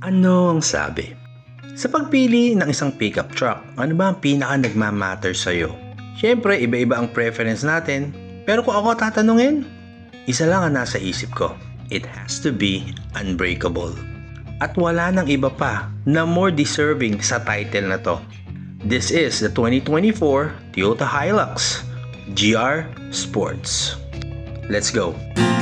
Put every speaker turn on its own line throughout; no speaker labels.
Ano ang sabi? Sa pagpili ng isang pickup truck, ano ba ang pinaka nagmamatter sa'yo? Siyempre, iba-iba ang preference natin. Pero kung ako tatanungin, isa lang ang nasa isip ko. It has to be unbreakable. At wala nang iba pa na more deserving sa title na to. This is the 2024 Toyota Hilux GR Sports. Let's go! Kung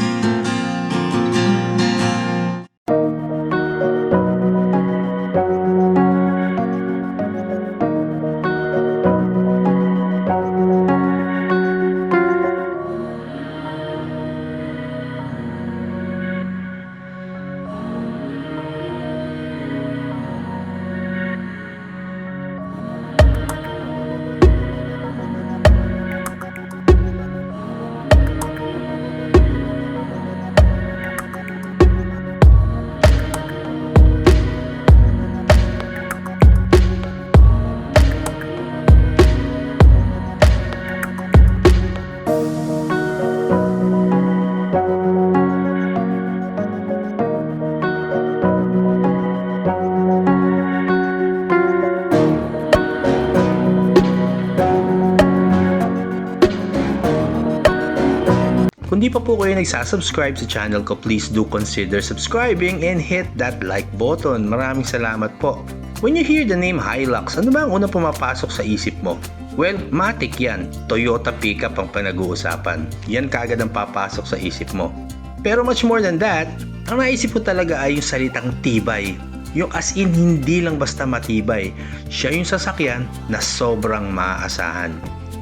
nagsasubscribe sa channel ko, please do consider subscribing and hit that like button. Maraming salamat po. When you hear the name Hilux, ano ba ang unang pumapasok sa isip mo? Well, matik yan. Toyota pickup ang pinag-uusapan. Yan kagad ang papasok sa isip mo. Pero much more than that, ang naisip ko talaga ay yung salitang tibay. Yung as in hindi lang basta matibay. Siya yung sasakyan na sobrang maaasahan.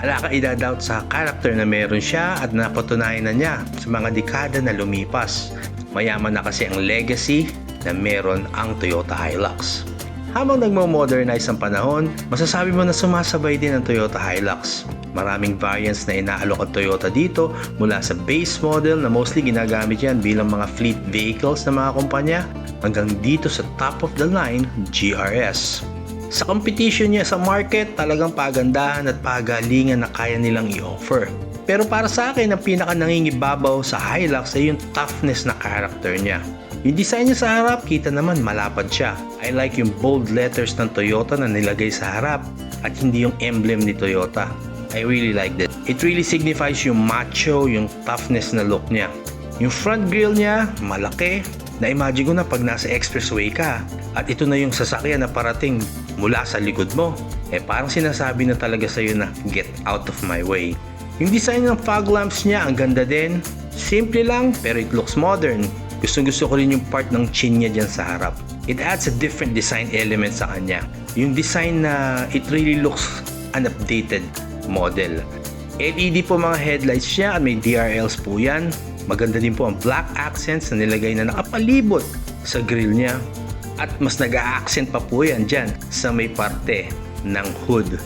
Ala ka idadoubt sa karakter na meron siya at napatunayan na niya sa mga dekada na lumipas. Mayaman na kasi ang legacy na meron ang Toyota Hilux. Habang nagmo-modernize ang panahon, masasabi mo na sumasabay din ang Toyota Hilux. Maraming variants na inaalok ang Toyota dito mula sa base model na mostly ginagamit yan bilang mga fleet vehicles ng mga kumpanya hanggang dito sa top of the line GRS. Sa competition niya sa market, talagang pagandahan at pagalingan na kaya nilang i-offer. Pero para sa akin, ang pinaka nangingibabaw sa Hilux ay yung toughness na character niya. Yung design niya sa harap, kita naman malapad siya. I like yung bold letters ng Toyota na nilagay sa harap at hindi yung emblem ni Toyota. I really like that. It really signifies yung macho, yung toughness na look niya. Yung front grille niya, malaki. Na-imagine ko na pag nasa expressway ka at ito na yung sasakyan na parating mula sa likod mo. Eh parang sinasabi na talaga sa'yo na get out of my way. Yung design ng fog lamps niya, ang ganda din. Simple lang pero it looks modern. Gusto gusto ko rin yung part ng chin niya dyan sa harap. It adds a different design element sa kanya. Yung design na it really looks an updated model. LED po mga headlights niya at may DRLs po yan. Maganda din po ang black accents na nilagay na nakapalibot sa grill niya. At mas nag-a-accent pa po yan dyan sa may parte ng hood.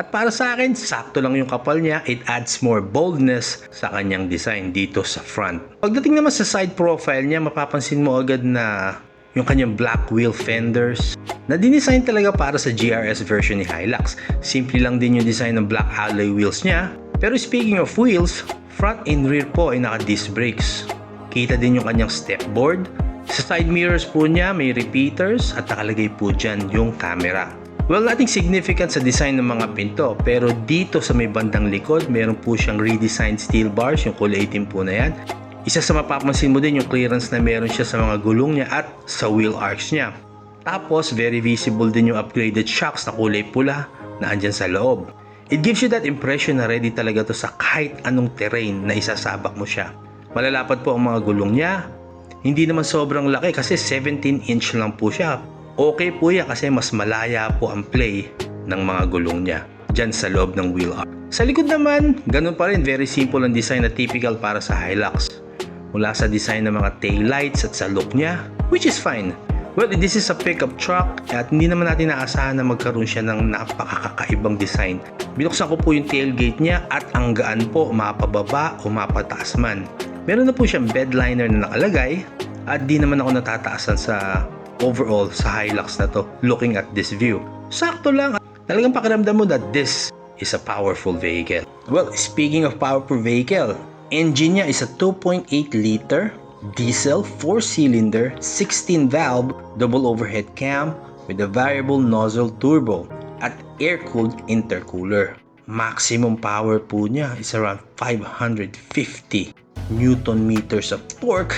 At para sa akin, sakto lang yung kapal niya, it adds more boldness sa kanyang design dito sa front. Pagdating naman sa side profile niya, mapapansin mo agad na yung kanyang black wheel fenders na dinesign talaga para sa GRS version ni Hilux. Simple lang din yung design ng black alloy wheels niya. Pero speaking of wheels, front and rear po ay naka disc brakes. Kita din yung kanyang step board. Sa side mirrors po niya may repeaters at nakalagay po dyan yung camera. Well, nothing significant sa design ng mga pinto pero dito sa may bandang likod meron po siyang redesigned steel bars yung kulay itim po na yan. Isa sa mapapansin mo din yung clearance na meron siya sa mga gulong niya at sa wheel arcs niya. Tapos very visible din yung upgraded shocks na kulay pula na andyan sa loob. It gives you that impression na ready talaga to sa kahit anong terrain na isasabak mo siya. Malalapad po ang mga gulong niya. Hindi naman sobrang laki kasi 17 inch lang po siya. Okay po yan kasi mas malaya po ang play ng mga gulong niya dyan sa loob ng wheel arch. Sa likod naman, ganun pa rin very simple ang design na typical para sa Hilux. Mula sa design ng mga tail lights at sa look niya, which is fine. Well, this is a pickup truck at hindi naman natin naasahan na magkaroon siya ng napakakakaibang design. Binuksan ko po yung tailgate niya at ang gaan po mapababa o mapataas man. Meron na po siyang bed liner na nakalagay at di naman ako natataasan sa overall sa Hilux na to looking at this view. Sakto lang. Talagang pakiramdam mo that this is a powerful vehicle. Well, speaking of powerful vehicle, engine niya is a 2.8 liter Diesel 4-cylinder 16-valve double overhead cam with a variable nozzle turbo at air-cooled intercooler. Maximum power po niya is around 550 Newton meters of torque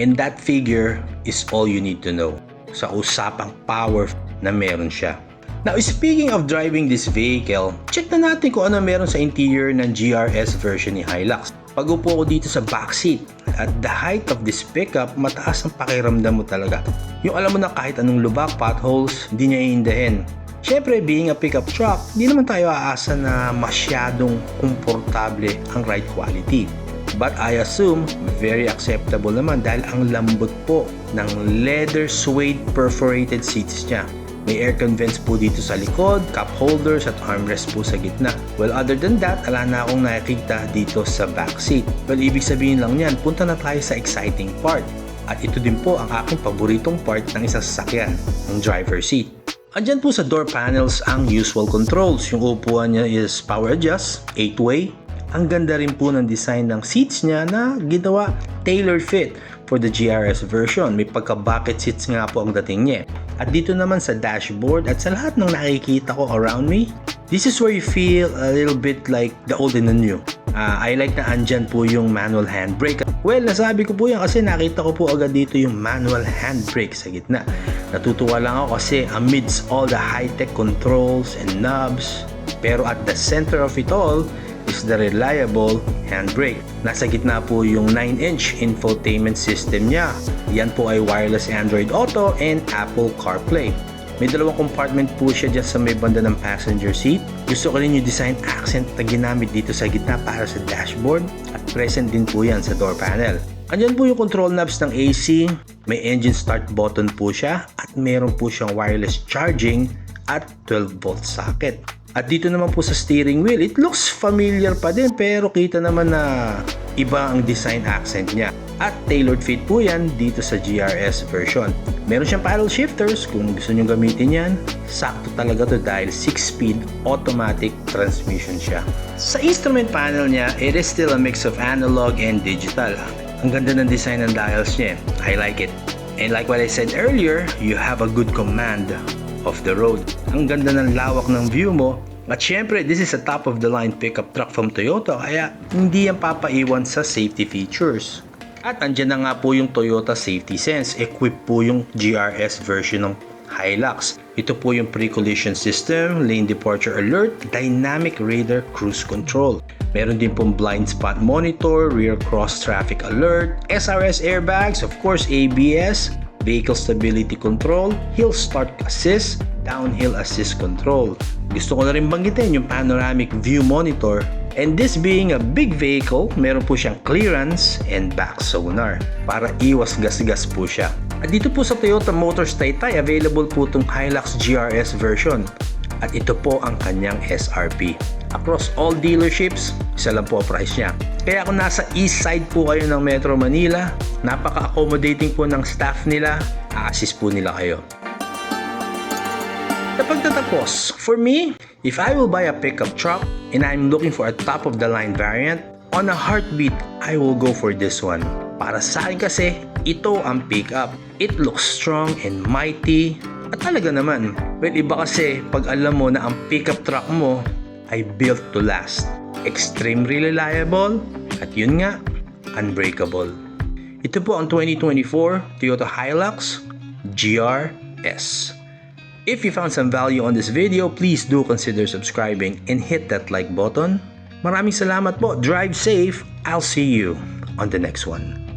and that figure is all you need to know sa usapang power na meron siya. Now, speaking of driving this vehicle, check na natin kung ano meron sa interior ng GRS version ni Hilux. Pag upo ko dito sa backseat, at the height of this pickup, mataas ang pakiramdam mo talaga. Yung alam mo na kahit anong lubak, potholes, hindi niya iindahin. Siyempre, being a pickup truck, hindi naman tayo aasa na masyadong komportable ang ride quality. But I assume very acceptable naman dahil ang lambot po ng leather suede perforated seats niya. May aircon vents po dito sa likod, cup holders at armrest po sa gitna. Well, other than that, ala na akong nakikita dito sa back seat. Well, ibig sabihin lang yan, punta na tayo sa exciting part. At ito din po ang aking paboritong part ng isang sasakyan, ang driver seat. Andyan po sa door panels ang usual controls. Yung upuan niya is power adjust, 8-way. Ang ganda rin po ng design ng seats niya na ginawa tailor fit for the GRS version. May pagka-bucket seats nga po ang dating niya. At dito naman sa dashboard at sa lahat ng nakikita ko around me, this is where you feel a little bit like the old and the new. Uh, I like na andyan po yung manual handbrake. Well, nasabi ko po yan kasi nakita ko po agad dito yung manual handbrake sa gitna. Natutuwa lang ako kasi amidst all the high-tech controls and knobs, pero at the center of it all is the reliable handbrake. Nasa gitna po yung 9-inch infotainment system niya. Yan po ay wireless Android Auto and Apple CarPlay. May dalawang compartment po siya dyan sa may banda ng passenger seat. Gusto ko rin yung design accent na ginamit dito sa gitna para sa dashboard at present din po yan sa door panel. Andyan po yung control knobs ng AC, may engine start button po siya at meron po siyang wireless charging at 12 volt socket. At dito naman po sa steering wheel, it looks familiar pa din pero kita naman na iba ang design accent niya. At tailored fit po yan dito sa GRS version. Meron siyang paddle shifters kung gusto nyo gamitin yan. Sakto talaga to dahil 6-speed automatic transmission siya. Sa instrument panel niya, it is still a mix of analog and digital. Ang ganda ng design ng dials niya. I like it. And like what I said earlier, you have a good command of the road. Ang ganda ng lawak ng view mo. At syempre, this is a top of the line pickup truck from Toyota kaya hindi yan papaiwan sa safety features. At andyan na nga po yung Toyota Safety Sense. Equipped po yung GRS version ng Hilux. Ito po yung pre-collision system, lane departure alert, dynamic radar cruise control. Meron din pong blind spot monitor, rear cross traffic alert, SRS airbags, of course ABS, vehicle stability control, hill start assist, downhill assist control. Gusto ko na rin banggitin yung panoramic view monitor and this being a big vehicle, meron po siyang clearance and back sonar para iwas gasgas po siya. At dito po sa Toyota Motors Taytay, available po itong Hilux GRS version at ito po ang kanyang SRP. Across all dealerships, isa lang po ang price niya. Kaya kung nasa east side po kayo ng Metro Manila, napaka-accommodating po ng staff nila, a-assist po nila kayo. Sa pagtatapos, for me, if I will buy a pickup truck and I'm looking for a top-of-the-line variant, on a heartbeat, I will go for this one. Para sa akin kasi, ito ang pickup. It looks strong and mighty. At talaga naman, well iba kasi pag alam mo na ang pickup truck mo ay built to last. Extremely reliable at yun nga, unbreakable. Ito po ang 2024 Toyota Hilux GRS. If you found some value on this video, please do consider subscribing and hit that like button. Maraming salamat po. Drive safe. I'll see you on the next one.